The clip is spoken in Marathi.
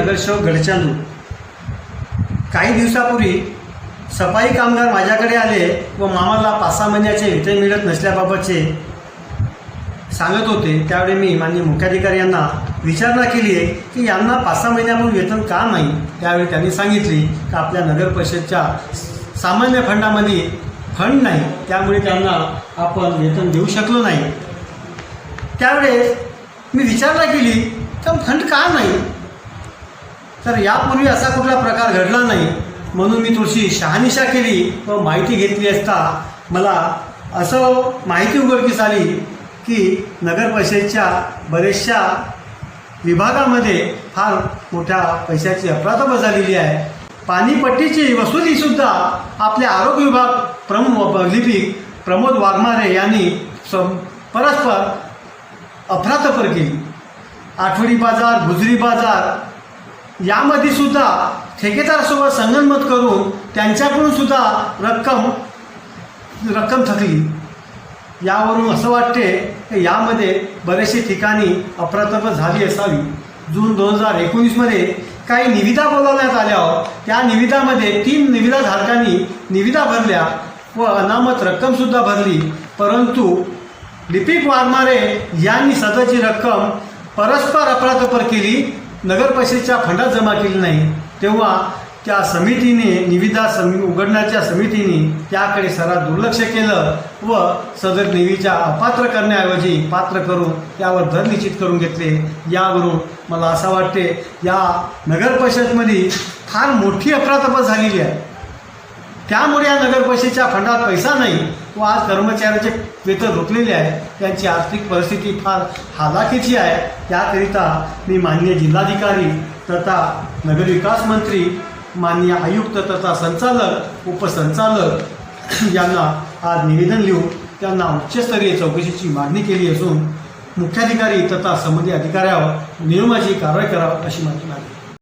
नगरसेवक गडचांदू. काही दिवसापूर्वी सफाई कामगार माझ्याकडे आले व मामाला पाच सहा महिन्याचे वेतन मिळत नसल्याबाबतचे सांगत होते. त्यावेळी मी माननीय मुख्याधिकारी यांना विचारणा केली आहे की यांना पाच सहा महिन्यापूर्वी वेतन का नाही? त्यावेळी त्यांनी सांगितली की आपल्या नगर परिषदच्या सामान्य फंडामध्ये फंड नाही. त्यामुळे त्यांना आपण वेतन देऊ शकलो नाही. त्यावेळेस मी विचारणा केली तर फंड का नाही? तर यापूर्वी असा कुठला प्रकार घडला नाही. म्हणून मी थोडीशी शहानिशा केली व माहिती घेतली असता मला असं माहिती उघडकीस आली की नगर परिषदेच्या बऱ्याचशा विभागामध्ये फार मोठ्या पैशाची अफरातफर झालेली आहे. पाणीपट्टीची वसुलीसुद्धा आपले आरोग्य विभाग प्रमुख लिपिक प्रमोद वाघमारे यांनी परस्पर अफरातफर केली. आठवडी बाजार गुजरी बाजार यामध्ये सुद्धा ठेकेदारासोबत संगनमत करून त्यांच्याकडून सुद्धा रक्कम रक्कम थकली. यावरून असं वाटते की यामध्ये बरेचसे ठिकाणी अफरातफर झाली असावी. जून दोन हजार एकोणीसमध्ये काही निविदा बोलावण्यात आल्यावर हो. त्या निविदामध्ये तीन निविदाधारकांनी निविदा भरल्या व अनामत रक्कमसुद्धा भरली. परंतु लिपिक वारमारे यांनी सदरची रक्कम परस्पर अपराधपर केली नगर परिषदेच्या फंडात जमा केली नाही तेव्हा त्या समितीने निविदा समी उघडण्याच्या समितीने त्याकडे सरा दुर्लक्ष केलं व सदर निविदा अपात्र करण्याऐवजी पात्र करून त्यावर दर निश्चित करून घेतले. यावरून मला असं वाटते या नगर परिषदमध्ये फार मोठी अपराधपत झालेली आहे. त्यामुळे या नगरपरिषदेच्या फंडात पैसा नाही. व आज कर्मचाऱ्याचे वेतन रोखलेले आहे. त्यांची आर्थिक परिस्थिती फार हालाखीची आहे. त्याकरिता मी माननीय जिल्हाधिकारी तथा नगरविकास मंत्री माननीय आयुक्त तथा संचालक उपसंचालक यांना आज निवेदन लिहून त्यांना उच्चस्तरीय चौकशीची मागणी केली असून मुख्याधिकारी तथा संबंधित अधिकाऱ्यावर नियमाची कारवाई करावी अशी मागणी आहे.